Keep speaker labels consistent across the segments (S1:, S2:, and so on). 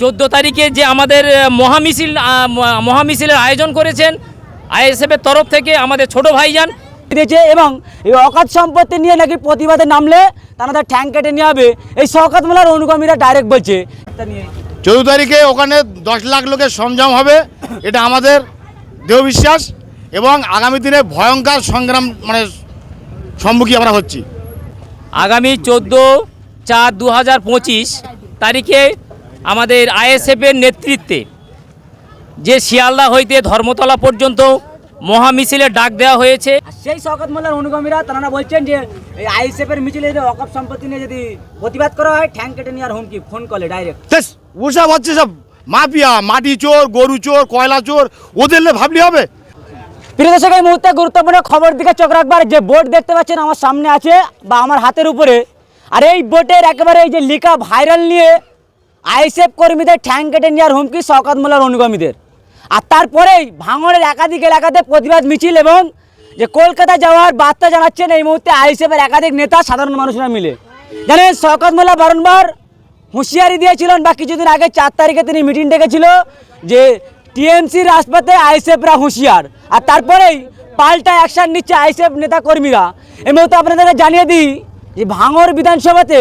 S1: চোদ্দ তারিখে যে আমাদের মহামিছিল মহামিছিলের আয়োজন করেছেন আইএসএফের তরফ থেকে আমাদের ছোট ভাইজান।
S2: দিয়েছে এবং এই অকাত সম্পত্তি নিয়ে নাকি প্রতিবাদে নামলে তাদের ঠ্যাং কেটে নিয়ে হবে। এই শওকত মেলার অনুগামীরা ডাইরেক্ট বলছে।
S3: চৌদ্দ তারিখে ওখানে দশ লাখ লোকের সরঞ্জাম হবে এটা আমাদের দেহ বিশ্বাস এবং আগামী দিনে ভয়ঙ্কর সংগ্রাম মানে সম্মুখীন আমরা হচ্ছি।
S1: আগামী চোদ্দ চার দু হাজার পঁচিশ তারিখে আমাদের আইএসএফের নেতৃত্বে যে শিয়ালদা হইতে ধর্মতলা পর্যন্ত মহামিছিলের ডাক দেওয়া হয়েছে।
S2: সেই শওকত মোল্লার অনুগামীরা তারা বলছেন যে এই আইএসএফের মিছিলে যদি অকাপ সম্পত্তি নিয়ে যদি প্রতিবাদ করা হয় ঠ্যাং কেটে নিয়ে আর হুমকি ফোন কলে ডাইরেক্ট।
S3: ওসব হচ্ছে সব মাফিয়া মাটি চোর গরু চোর কয়লা চোর ওদের ভাবলি হবে?
S2: প্রিয় দর্শক এই মুহূর্তে গুরুত্বপূর্ণ খবর দিকে চোখ রাখবার যে বোর্ড দেখতে পাচ্ছেন আমার সামনে আছে বা আমার হাতের উপরে। আর এই বোর্ডের একেবারে এই যে লিখা ভাইরাল নিয়ে আইএসএফ কর্মীদের ঠ্যাং কেটে নেওয়ার হুমকি শওকত মোল্লার অনুগামীদের। আর তারপরেই ভাঙড়ের একাধিক এলাকাতে প্রতিবাদ মিছিল এবং যে কলকাতা যাওয়ার বার্তা জানাচ্ছেন এই মুহূর্তে আইএসএফের একাধিক নেতা সাধারণ মানুষরা মিলে। জানেন, শওকত বারংবার হুঁশিয়ারি দিয়েছিলেন বা কিছুদিন আগে চার তারিখে তিনি মিটিং ডেকেছিল যে টিএমসি রাজপথে আইসেফরা হুঁশিয়ার। আর তারপরেই পাল্টা অ্যাকশন নিচ্ছে আইসেফ নেতা কর্মীরা এই মুহূর্তে আপনাদেরকে জানিয়ে দিই যে ভাঙর বিধানসভাতে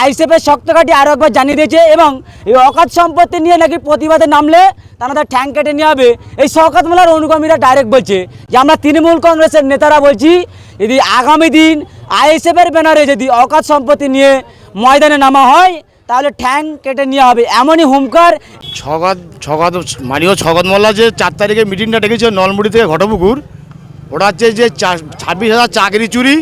S2: আইসেফের শক্তকাঠি আরও একবার জানিয়ে দিয়েছে এবং এই অকাত সম্পত্তি নিয়ে নাকি প্রতিবাদে নামলে তাদের ঠ্যাং কেটে নিয়ে হবে এই শওকত মোল্লার অনুগামীরা ডাইরেক্ট বলছে যে, আমরা তৃণমূল কংগ্রেসের নেতারা বলছি, যদি আগামী দিন আইএসএফের ব্যানারে যদি অকাত সম্পত্তি নিয়ে ময়দানে নামা হয়, তাহলে ঠ্যাং কেটে নেওয়া হবে এমনই হুমকার
S3: ছগাত ছগাত মানীয় ছগত মোল্লা যে চার তারিখে মিটিংটা ডেকেছে নলমুড়ি থেকে ঘটপুকুর ওটা হচ্ছে যে ছাব্বিশ হাজার চাকরি চুরি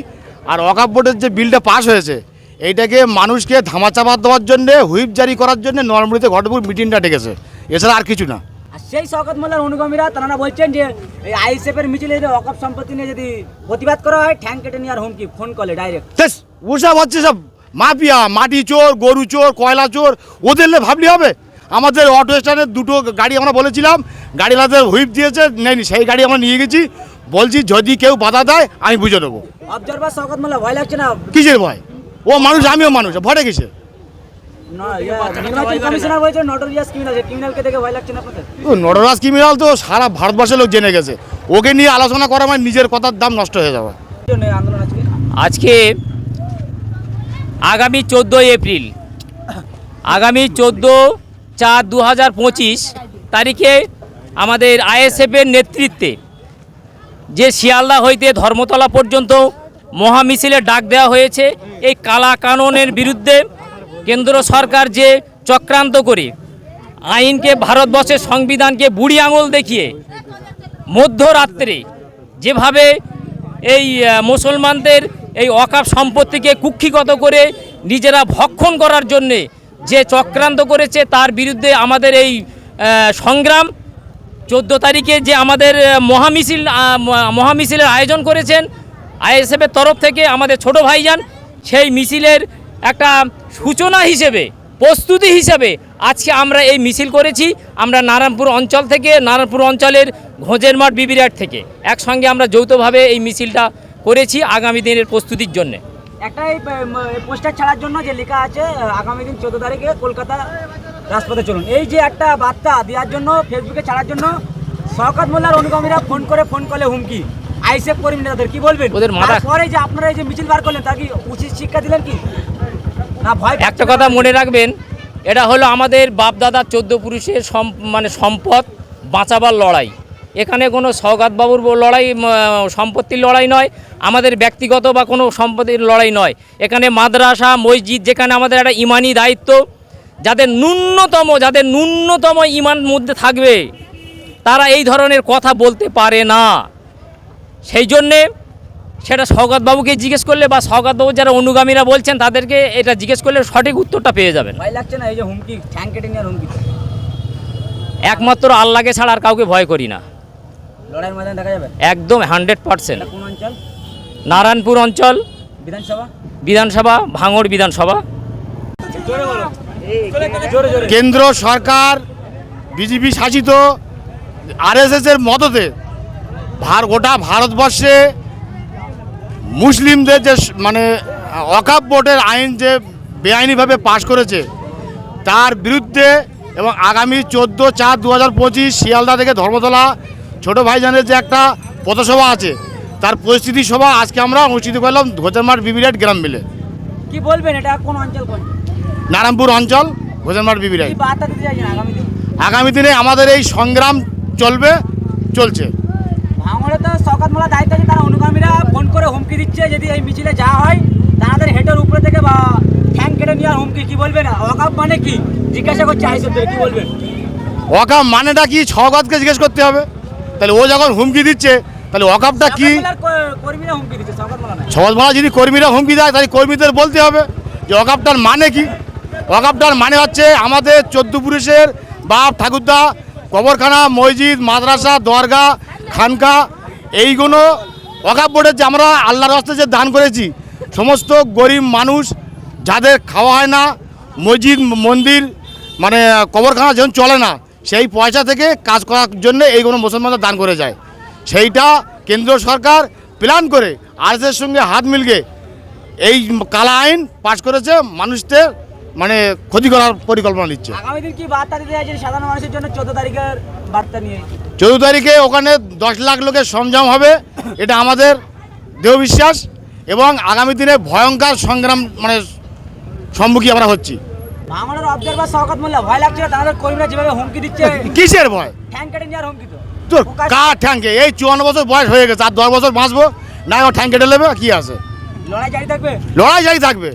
S3: আর অকাপ বোর্ডের যে বিলটা পাশ হয়েছে এইটাকে মানুষকে ধামাচাপা দেওয়ার জন্যে হুইপ জারি করার জন্য নলমুড়িতে ঘটপুকুর মিটিংটা ডেকেছে। এছাড়া আর কিছু না।
S2: আর সেই শওকত মোল্লার অনুগামীরা তারা বলছেন যে এই আইএসএফের মিছিলে যদি অকাপ সম্পত্তি নিয়ে যদি প্রতিবাদ করা হয় ঠ্যাং কেটে নিয়ে নেওয়ার হুমকি ফোন কলে ডাইরেক্ট
S3: ওসব হচ্ছে সব মাফিয়া মাটি চোর গরু চোর কয়লা চোর ওদের ভাবলি হবে? আমাদের অটো স্ট্যান্ডের দুটো গাড়ি আমরা বলেছিলাম গাড়িওয়ালাদের হুইপ দিয়েছে নেয়নি সেই গাড়ি আমরা নিয়ে গেছি। বলছি যদি কেউ বাধা দেয় আমি বুঝে দেবো
S2: মোল্লা ভয় লাগছে না?
S3: কিসের ভয়? ও মানুষ আমিও মানুষ ভরে গেছে
S2: না, নির্বাচন কমিশনার বলছে নটোরিয়াস ক্রিমিনাল ক্রিমিনালকে দেখে ভয় লাগছে না আপনাদের?
S3: ও নটরাজ ক্রিমিনাল তো সারা ভারতবর্ষের লোক জেনে গেছে। ওকে নিয়ে আলোচনা করা আমার নিজের কথার দাম নষ্ট হয়ে যাবে।
S2: জন্য আজকে?
S1: আজকে আগামী চোদ্দোই এপ্রিল আগামী চোদ্দ চার দু হাজার পঁচিশ তারিখে আমাদের আইএসএফের নেতৃত্বে যে শিয়ালদা হইতে ধর্মতলা পর্যন্ত মহামিছিলের ডাক দেওয়া হয়েছে, এই কালা কানুনের বিরুদ্ধে কেন্দ্র সরকার যে চক্রান্ত করে, আইনকে, ভারতবর্ষের সংবিধানকে বুড়ি আঙুল দেখিয়ে মধ্যরাত্রে যেভাবে এই মুসলমানদের এই অকাপ সম্পত্তিকে কুক্ষিগত করে নিজেরা ভক্ষণ করার জন্যে যে চক্রান্ত করেছে, তার বিরুদ্ধে আমাদের এই সংগ্রাম চোদ্দ তারিখে যে আমাদের মহামিছিল মহামিছিলের আয়োজন করেছেন, আইএসএফের তরফ থেকে আমাদের ছোট ভাইজান, সেই মিছিলের একটা সূচনা হিসেবে, প্রস্তুতি হিসেবে আজকে আমরা এই মিছিল করেছি, আমরা নারায়ণপুর অঞ্চল থেকে, নারায়ণপুর অঞ্চলের ঘোঁজের মাঠ বিবিরাট থেকে। একসঙ্গে আমরা যৌথভাবে এই মিছিলটা করেছি আগামী দিনের প্রস্তুতির জন্যে।
S2: একটাই পোস্টার ছাড়ার জন্য যে লেখা আছে, আগামী দিন চোদ্দ তারিখে কলকাতা রাজপথে চলুন। এই যে একটা বার্তা দেওয়ার জন্য ফেসবুকে ছাড়ার জন্য শওকত মোল্লার অনুগামীরা ফোন করে ফোন করলে হুমকি। আইসেফ কর্মী নেতাদের কি বলবেন?
S1: ওদের মাথা-
S2: তারপরে যে আপনারা এই যে মিছিল বার করলেন তা কি উচিত শিক্ষা দিলেন কি? না ভয়
S1: একটা কথা মনে রাখবেন এটা হলো আমাদের বাপদাদার চোদ্দ পুরুষের মানে সম্পদ বাঁচাবার লড়াই। এখানে কোনো সৌগাতবাবুর ব- লড়াই সম্পত্তির লড়াই নয় আমাদের ব্যক্তিগত বা কোনো সম্পত্তির লড়াই নয়। এখানে মাদ্রাসা মসজিদ যেখানে আমাদের একটা ইমানি দায়িত্ব যাদের ন্যূনতম যাদের ন্যূনতম ইমান মধ্যে থাকবে তারা এই ধরনের কথা বলতে পারে না। সেই জন্যে সেটা সৌগতবাবুকে জিজ্ঞেস করলে বা সৌগতবাবু যারা অনুগামীরা বলছেন তাদেরকে এটা জিজ্ঞেস করলে সঠিক উত্তরটা পেয়ে যাবেন।
S2: ভয় লাগছে না এই যে হুমকি ঠ্যাং কেটে নেওয়ার হুমকি
S1: একমাত্র আল্লাহকে ছাড়া আর কাউকে ভয় করি না।
S2: লড়াইয়ের ময়দানে দেখা যাবে?
S1: একদম হান্ড্রেড পার্সেন্ট।
S2: কোন অঞ্চল?
S1: নারায়ণপুর অঞ্চল
S2: বিধানসভা?
S1: বিধানসভা ভাঙড় বিধানসভা।
S3: কেন্দ্র সরকার বিজেপি শাসিত আরএসএসের মদতে ভার গোটা ভারতবর্ষে মুসলিমদের যে মানে অকাপ বোর্ডের আইন যে বেআইনিভাবে পাশ করেছে তার বিরুদ্ধে এবং আগামী চোদ্দ চার দু হাজার পঁচিশ শিয়ালদা থেকে ধর্মতলা ছোট ভাইজানের যে একটা পথসভা আছে তার পরিস্থিতি সভা আজকে আমরা অনুষ্ঠিত করলাম ঘোজারমাঠ বিবিরাট গ্রাম মিলে।
S2: কি বলবেন এটা? কোন অঞ্চল কোন?
S3: নারায়ণপুর অঞ্চল
S2: দিতে চাইছেন আগামী দিনে?
S3: আমাদের এই সংগ্রাম চলবে চলছে।
S2: ভাঙড়ে তো দায়িত্ব আছে তারা অনুগামীরা ফোন করে হুমকি দিচ্ছে যদি এই মিছিলে যা হয় তাদের উপরে থেকে বা ঠ্যাং কেটে নেওয়ার হুমকি কি বলবেন? অকাপ মানে কি? জিজ্ঞাসা করছে আইসবদের কি বলবেন?
S3: ওয়াকাপ মানেটা কি? ছগতকে জিজ্ঞেস করতে হবে। তাহলে ও যখন হুমকি দিচ্ছে তাহলে কি? যদি কর্মীরা হুমকি দেয় তাহলে কর্মীদের বলতে হবে যে ওয়াকাপটার মানে কি? ওয়াকাপটার মানে হচ্ছে আমাদের চোদ্দ পুরুষের বাপ, ঠাকুরদা, কবরখানা, মসজিদ, মাদ্রাসা, দরগা, খানকা, এইগুলো ওয়াকাপ বোর্ডের যে আমরা আল্লাহর রাস্তায় যে দান করেছি, সমস্ত গরিব মানুষ যাদের খাওয়া হয় না, মসজিদ, মন্দির মানে কবরখানা যখন চলে না, সেই পয়সা থেকে কাজ করার জন্য এইগুলো মুসলমানরা দান করে যায়। সেইটা কেন্দ্র সরকার প্ল্যান করে আরএসের সঙ্গে হাত মিলকে এই কালা আইন পাশ করেছে মানুষদের মানে ক্ষতি করার পরিকল্পনা নিচ্ছে।
S2: আগামী দিন কি বার্তা দিতে চাইছেন সাধারণ মানুষের জন্য? চোদ্দ তারিখের বার্তা নিয়ে।
S3: চৌদ্দ তারিখে ওখানে দশ লাখ লোকের সংযম হবে এটা আমাদের দেহ বিশ্বাস এবং আগামী দিনে ভয়ঙ্কর সংগ্রাম মানে সম্মুখীন আমরা হচ্ছি।
S2: ভাঙড়ের অবজারভার শওকত মোল্লা ভয় লাগছিল তাদের কর্মীরা যেভাবে হুমকি দিচ্ছে।
S3: কিসের ভয়?
S2: ঠ্যাং কেটে নেওয়ার হুমকি তো।
S3: তোর কার ঠ্যাঙ্কে এই চুয়ান্ন বছর বয়স হয়ে গেছে আর দশ বছর বাঁচবো? না ও ঠ্যাং কেটে নেবে কি আছে?
S2: লড়াই জারি থাকবে?
S3: লড়াই জারি থাকবে।